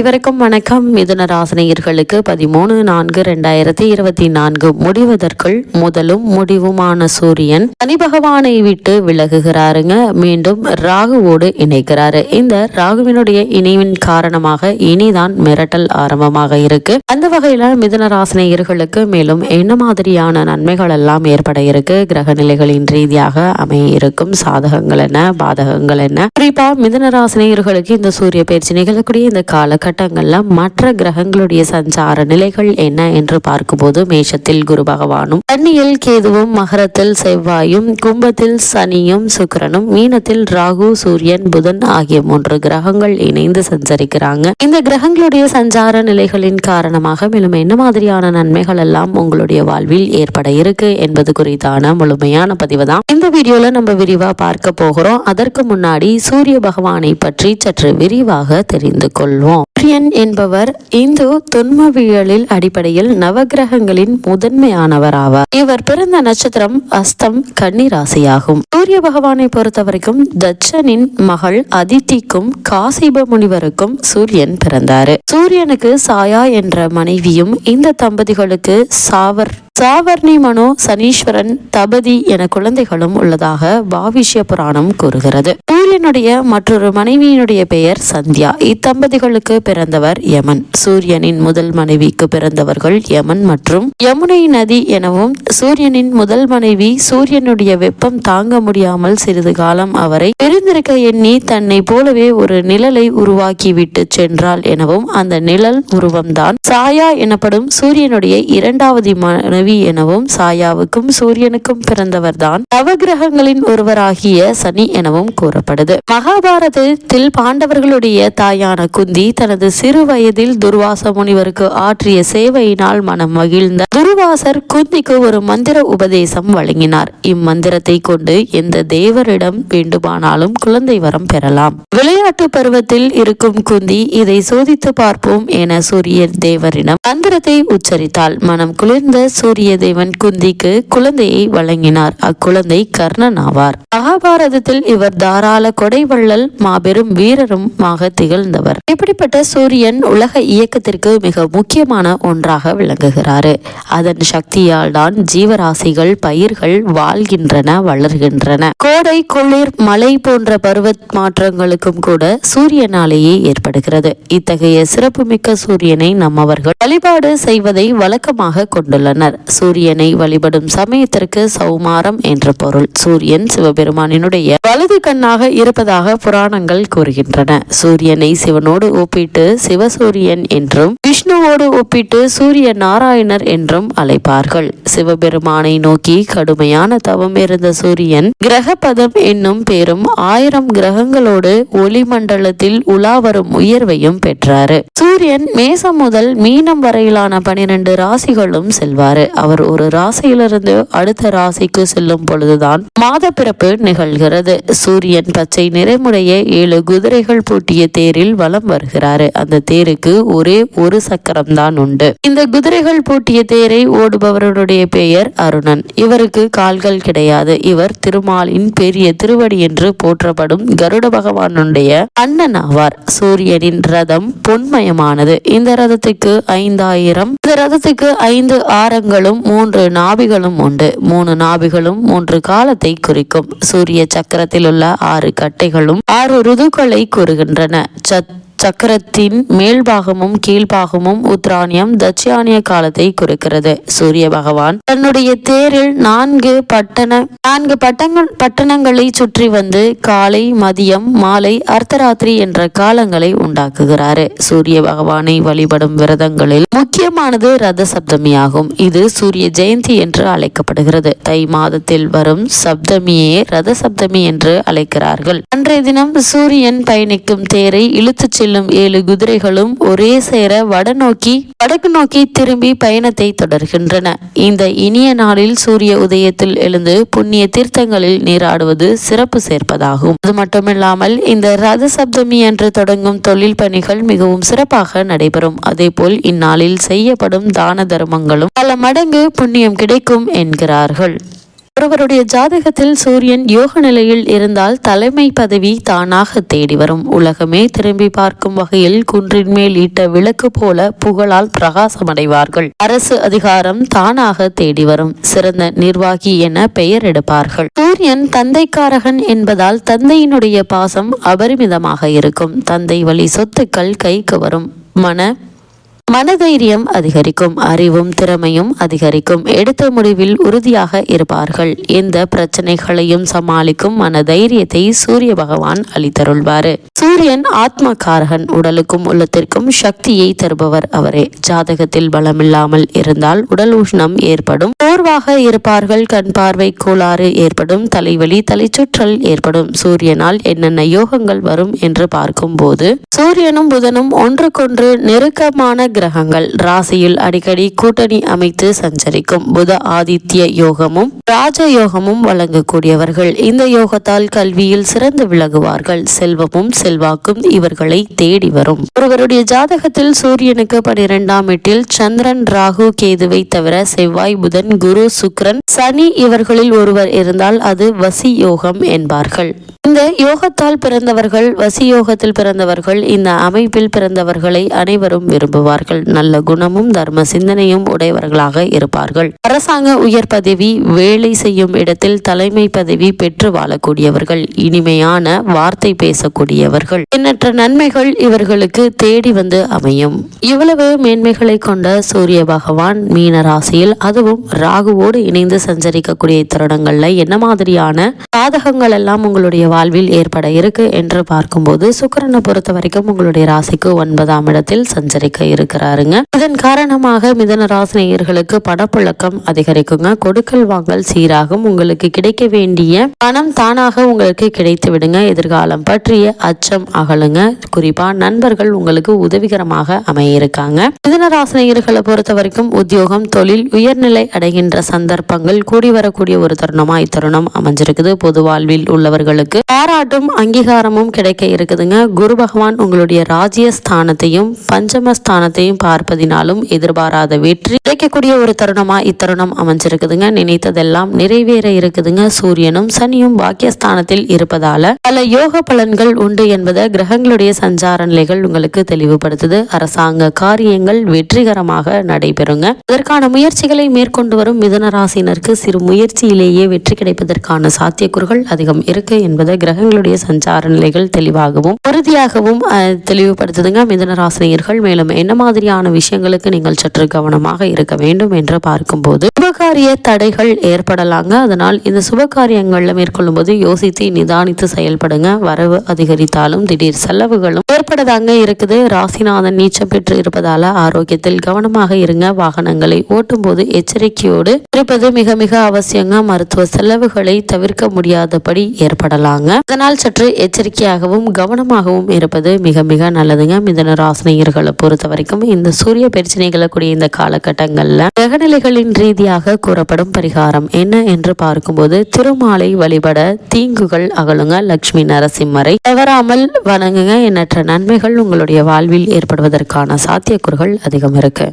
இவருக்கும் வணக்கம். மிதுன ராசினியர்களுக்கு பதிமூணு நான்கு ரெண்டாயிரத்தி இருபத்தி நான்கு முடிவதற்குள் முதலும் முடிவுமான சூரியன் சனி பகவானை விட்டு விலகுகிறாருங்க. மீண்டும் ராகுவோடு இணைக்கிறாரு இந்த ராகுவினுடைய இணைவின் காரணமாக இனிதான் மிரட்டல் ஆரம்பமாக இருக்கு. அந்த வகையில மிதுன ராசினியர்களுக்கு மேலும் என்ன மாதிரியான நன்மைகள் எல்லாம் ஏற்பட இருக்கு? கிரக நிலைகளின் ரீதியாக அமைய இருக்கும் சாதகங்கள் என்ன? பாதகங்கள் என்ன? குறிப்பா மிதுன ராசினியர்களுக்கு இந்த சூரிய பயிற்சி நிகழக்கூடிய இந்த கால காலகட்டங்கள்ல மற்ற கிரகங்களுடைய சஞ்சார நிலைகள் என்ன என்று பார்க்கும்போது மேஷத்தில் குரு பகவானும் கன்னியில் கேதுவும் மகரத்தில் செவ்வாயும் கும்பத்தில் சனியும் சுக்கரனும் மீனத்தில் ராகு சூரியன் புதன் ஆகிய மூன்று கிரகங்கள் இணைந்து சஞ்சரிக்கிறாங்க. இந்த கிரகங்களுடைய சஞ்சார நிலைகளின் காரணமாக மேலும் என்ன மாதிரியான நன்மைகள் எல்லாம் உங்களுடைய வாழ்வில் ஏற்பட இருக்கு என்பது குறித்தான முழுமையான பதிவு தான் இந்த வீடியோல நம்ம விரிவா பார்க்க போகிறோம். அதற்கு முன்னாடி சூரிய பகவானை பற்றி சற்று விரிவாக தெரிந்து கொள்வோம். சூரியன் என்பவர் இந்து தொன்மவியலில் அடிப்படையில் நவகிரகங்களின் முதன்மையானவராவார். இவர் பிறந்த நட்சத்திரம் அஸ்தம் கன்னிராசியாகும் சூரிய பகவானை பொறுத்தவரைக்கும் தட்சனின் மகள் அதித்திக்கும் காசிப முனிவருக்கும் சூரியன் பிறந்தாரு. சூரியனுக்கு சாயா என்ற மனைவியும் இந்த தம்பதிகளுக்கு சாவர் சாவர்ணி மனோ சனீஸ்வரன் தபதி என குழந்தைகளும் உள்ளதாக பாவிஷ்ய புராணம் கூறுகிறது. சூரியனுடைய மற்றொரு மனைவியினுடைய பெயர் சந்தியா. இத்தம்பதிகளுக்கு பிறந்தவர் யமன். சூரியனின் முதல் மனைவிக்கு பிறந்தவர்கள் யமன் மற்றும் யமுனை நதி எனவும் சூரியனின் முதல் மனைவி சூரியனுடைய வெப்பம் தாங்க முடியாமல் சிறிது காலம் அவரை பிரிந்திருக்க எண்ணி தன்னை போலவே ஒரு நிழலை உருவாக்கி விட்டு சென்றாள் எனவும் அந்த நிழல் உருவம்தான் சாயா எனப்படும் சூரியனுடைய இரண்டாவது மனைவி ரவி எனவும் சாயாவுக்கும் சூரியனுக்கும் பிறந்தவர்தான் நவகிரகங்களின் ஒருவராகிய சனி எனவும் கூறப்படுது. மகாபாரதத்தில் பாண்டவர்களுடைய தாயான குந்தி தனது சிறு வயதில் துர்வாச முனிவருக்கு ஆற்றிய சேவையினால் மனம் மகிழ்ந்த துருவாசர் குந்திக்கு ஒரு மந்திர உபதேசம் வழங்கினார். இம்மந்திரத்தை கொண்டு எந்த தேவரிடம் வேண்டுமானாலும் குழந்தை வரம் பெறலாம். விளையாட்டு பருவத்தில் இருக்கும் குந்தி இதை சோதித்து பார்ப்போம் என சூரியன் தேவரிடம் மந்திரத்தை உச்சரித்தால் மனம் குளிர்ந்த சூரிய சூரிய தேவன் குந்திக்கு குழந்தையை வழங்கினார். அக்குழந்தை கர்ணன் ஆவார் மகாபாரதத்தில் இவர் தாராள கொடைவள்ளல் மாபெரும் வீரரும் திகழ்ந்தவர். இப்படிப்பட்ட சூரியன் உலக இயக்கத்திற்கு மிக முக்கியமான ஒன்றாக விளங்குகிறாரு. அதன் சக்தியால் தான் ஜீவராசிகள் பயிர்கள் வாழ்கின்றன வளர்கின்றன. கோடை குளிர் மழை போன்ற பருவ மாற்றங்களுக்கும் கூட சூரியனாலேயே ஏற்படுகிறது. இத்தகைய சிறப்புமிக்க சூரியனை நம்மவர்கள் வழிபாடு செய்வதை வழக்கமாக கொண்டுள்ளனர். சூரியனை வழிபடும் சமயத்திற்கு சௌமாரம் என்ற பொருள். சூரியன் சிவபெரு பெருமானினுடைய வலது கண்ணாக இருப்பதாக புராணங்கள் கூறுகின்றன. சூரியனை சிவனோடு ஒப்பிட்டு சிவசூரியன் என்றும் விஷ்ணுவோடு ஒப்பிட்டு சூரிய நாராயணர் என்றும் அழைப்பார்கள். சிவபெருமானை நோக்கி கடுமையான தவம் இருந்த சூரியன் கிரகபதம் என்னும் பேரும் ஆயிரம் கிரகங்களோடு ஒளிமண்டலத்தில் உலா வரும் உயர்வையும் பெற்றாரு. சூரியன் மேசம் முதல் மீனம் வரையிலான பனிரெண்டு ராசிகளும் செல்வாரு. அவர் ஒரு ராசியிலிருந்து அடுத்த ராசிக்கு செல்லும் பொழுதுதான் மாத பிறப்பு நிகழ்கிறது. சூரியன் பச்சை நிறமுடைய ஏழு குதிரைகள் பூட்டிய தேரில் வலம் வருகிறாரு. அந்த தேருக்கு ஒரே ஒரு சக்கரம் தான் உண்டு. இந்த குதிரைகள் பூட்டிய தேரை ஓடுபவருடைய பெயர் அருணன். இவருக்கு கால்கள் கிடையாது. இவர் திருமாலின் பெரிய திருவடி என்று போற்றப்படும் கருட பகவானுடைய அண்ணன் ஆவார். சூரியனின் ரதம் பொன்மயமானது. இந்த ரதத்துக்கு ஐந்தாயிரம் இந்த ரதத்துக்கு ஐந்து ஆரங்களும் மூன்று நாபிகளும் உண்டு. மூணு நாபிகளும் மூன்று காலத்தை குறிக்கும். சூரிய சக்கரத்தில் உள்ள ஆறு கட்டைகளும் ஆறு ருதுக்களை கூறுகின்றன. சத் சக்கரத்தின் மேல்பாகமும் கீழ்பாகமும் உத்ராணியம் தட்சியானிய காலத்தை குறிக்கிறது. சூரிய பகவான் தன்னுடைய தேரில் நான்கு பட்டண நான்கு பட்டங்கள் பட்டணங்களை சுற்றி வந்து காலை மதியம் மாலை அர்த்தராத்திரி என்ற காலங்களை உண்டாக்குகிறாரு. சூரிய பகவானை வழிபடும் விரதங்களில் முக்கியமானது ரத சப்தமி ஆகும் இது சூரிய ஜெயந்தி என்று அழைக்கப்படுகிறது. தை மாதத்தில் வரும் சப்தமியே ரத சப்தமி என்று அழைக்கிறார்கள். அன்றைய தினம் சூரியன் பயணிக்கும் தேரை இழுத்துச் செல்லும் ஏழு குதிரைகளும் ஒரே சேர வடநோக்கி வடக்கு நோக்கி திரும்பி பயணத்தை தொடர்கின்றன. இந்த இனிய நாளில் சூரிய உதயத்தில் எழுந்து புண்ணிய தீர்த்தங்களில் நீராடுவது சிறப்பு சேர்ப்பதாகும். அது மட்டுமில்லாமல் இந்த ரத சப்தமி என்று தொடங்கும் தொழில் பணிகள் மிகவும் சிறப்பாக நடைபெறும். அதேபோல் இந்நாளில் செய்யப்படும் தான தர்மங்களும் பல மடங்கு புண்ணியம் கிடைக்கும் என்கிறார்கள். ஒருவருடைய ஜாதகத்தில் சூரியன் யோக நிலையில் இருந்தால் தலைமை பதவி தானாக தேடி வரும். உலகமே திரும்பி பார்க்கும் வகையில் குன்றின் மேல் ஈட்ட விளக்கு போல புகழால் பிரகாசமடைவார்கள். அரசு அதிகாரம் தானாக தேடி வரும். சிறந்த நிர்வாகி என பெயர் எடுப்பார்கள். சூரியன் தந்தைக்காரகன் என்பதால் தந்தையினுடைய பாசம் அபரிமிதமாக இருக்கும். தந்தை வழி சொத்துக்கள் கைக்கு வரும். மன மனதைரியம் அதிகரிக்கும் அறிவும் திறமையும் அதிகரிக்கும். எடுத்த முடிவில் உறுதியாக இருப்பார்கள். எந்த பிரச்சனைகளையும் சமாளிக்கும் மனதைரியத்தை சூரிய பகவான் அளித்தருள்வாரு. சூரியன் ஆத்மகாரகன் உடலுக்கும் உள்ளத்திற்கும் சக்தியை தருபவர் அவரே. ஜாதகத்தில் பலமில்லாமல் இருந்தால் உடல் உஷ்ணம் ஏற்படும். சோர்வாக இருப்பார்கள். கண் பார்வை கோளாறு ஏற்படும். தலைவலி தலைச்சுற்றல் ஏற்படும். சூரியனால் என்னென்ன யோகங்கள் வரும் என்று பார்க்கும்போது சூரியனும் புதனும் ஒன்றுக்கொன்று நெருக்கமான கிரகங்கள். ராசியில் அடிக்கடி கூட்டணி அமைத்து சஞ்சரிக்கும் புத ஆதித்ய யோகமும் ராஜ யோகமும் வழங்கக்கூடியவர்கள். இந்த யோகத்தால் கல்வியில் சிறந்து விளங்குவார்கள். செல்வமும் செல்வாக்கும் இவர்களை தேடி வரும். ஒருவருடைய ஜாதகத்தில் சூரியனுக்கு பனிரெண்டாம் எட்டில் சந்திரன் ராகு கேதுவை தவிர செவ்வாய் புதன் குரு சுக்ரன் சனி இவர்களில் ஒருவர் இருந்தால் அது வசி யோகம் என்பார்கள். இந்த யோகத்தால் பிறந்தவர்கள் வசி யோகத்தில் பிறந்தவர்கள் இந்த அமைப்பில் பிறந்தவர்களை அனைவரும் விரும்புவார்கள். நல்ல குணமும் தர்ம சிந்தனையும் உடையவர்களாக இருப்பார்கள். அரசாங்க உயர் பதவி வேலை செய்யும் இடத்தில் தலைமை பதவி பெற்று வாழக்கூடியவர்கள் இனிமையான வார்த்தை பேசக்கூடியவர்கள். எண்ணற்ற நன்மைகள் இவர்களுக்கு தேடி வந்து அமையும். இவ்வளவு மேன்மைகளை கொண்ட சூரிய பகவான் மீன ராசியில் அதுவும் ராகுவோடு இணைந்து சஞ்சரிக்கக்கூடிய தருணங்கள்ல என்ன மாதிரியான சாதகங்கள் எல்லாம் உங்களுடைய வாழ்வில் ஏற்பட இருக்கு என்று பார்க்கும்போது சுக்கரனை பொறுத்த வரைக்கும் உங்களுடைய ராசிக்கு ஒன்பதாம் இடத்தில் சஞ்சரிக்க இருக்கிறாருங்க. இதன் காரணமாக மிதன ராசினியர்களுக்கு பணப்புழக்கம் அதிகரிக்குங்க. கொடுக்கல் வாங்கல் சீராகும். உங்களுக்கு கிடைக்க வேண்டிய பணம் தானாக உங்களுக்கு கிடைத்து விடுங்க. எதிர்காலம் பற்றிய அச்சம் அகலுங்க. குறிப்பா நண்பர்கள் உங்களுக்கு உதவிகரமாக அமைய இருக்காங்க மிதன ராசினியர்களை பொறுத்த வரைக்கும் உத்தியோகம் தொழில் உயர்நிலை அடைகின்ற சந்தர்ப்பங்கள் கூடி வரக்கூடிய ஒரு தருணமா இத்தருணம் அமைஞ்சிருக்குது. பொது வாழ்வில் உள்ளவர்களுக்கு பாராட்டும் அங்கீகாரமும் கிடைக்க இருக்குதுங்க. குரு பகவான் உங்களுடைய ராஜ்ய ஸ்தானத்தையும் பஞ்சம ஸ்தானத்தையும் பார்ப்பதினாலும் எதிர்பாராத வெற்றி. கிடைக்கக்கூடிய ஒரு தருணமா இத்தருணம் அமைஞ்சிருக்குதுங்க. நினைத்ததெல்லாம் நிறைவேற இருக்குதுங்க. சூரியனும் சனியும் பாக்கியஸ்தானத்தில் இருப்பதால பல யோக பலன்கள் உண்டு என்பதை கிரகங்களுடைய சஞ்சார நிலைகள் உங்களுக்கு தெளிவுபடுத்துது. அரசாங்க காரியங்கள் வெற்றிகரமாக நடைபெறுங்க. இதற்கான முயற்சிகளை மேற்கொண்டு வரும் மிதன ராசினருக்கு சிறு முயற்சியிலேயே வெற்றி கிடைப்பதற்கான சாத்தியக்கூறுகள் அதிகம் இருக்கு என்பதை கிரகங்களுடைய சஞ்சார நிலைகள் தெளிவாகவும் உறுதியாகவும் தெளிவுபடுத்துதுங்க மிதுன ராசினியர்கள். மேலும் என்ன மாதிரியான விஷயங்களுக்கு நீங்கள் சற்று கவனமாக இருக்க வேண்டும் என்று பார்க்கும்போது சுபகாரிய தடைகள் ஏற்படலாங்க. அதனால் இந்த சுபகாரியங்களில் மேற்கொள்ளும் போது யோசித்து நிதானித்து செயல்படுங்க. வரவு அதிகரித்தாலும் திடீர் செலவுகளும் ஏற்படதாங்க இருக்குது. ராசிநாதன் நீச்சம் பெற்று இருப்பதால ஆரோக்கியத்தில் கவனமாக இருங்க. வாகனங்களை ஓட்டும் போது எச்சரிக்கையோடு இருப்பது மிக மிக அவசியங்க. மருத்துவ செலவுகளை தவிர்க்க முடியாதபடி ஏற்படலாங்க. அதனால் சற்று எச்சரிக்கையாகவும் கவனமாகவும் இருப்பது மிக மிக நல்லதுங்க. மிதன ராசினியர்களை பொறுத்த வரைக்கும் இந்த சூரிய பிரச்சனைகளை கூடிய இந்த காலகட்டங்கள்ல கிரகநிலைகளின் ரீதியாக கூறப்படும் பரிகாரம் என்ன என்று பார்க்கும்போது திருமாலை வழிபட தீங்குகள் அகலுங்க. லட்சுமி நரசிம்மரை தவறாமல் வணங்குங்க. எண்ணற்ற நன்மைகள் உங்களுடைய வாழ்வில் ஏற்படுவதற்கான சாத்தியக்கூறுகள் அதிகம் இருக்கு.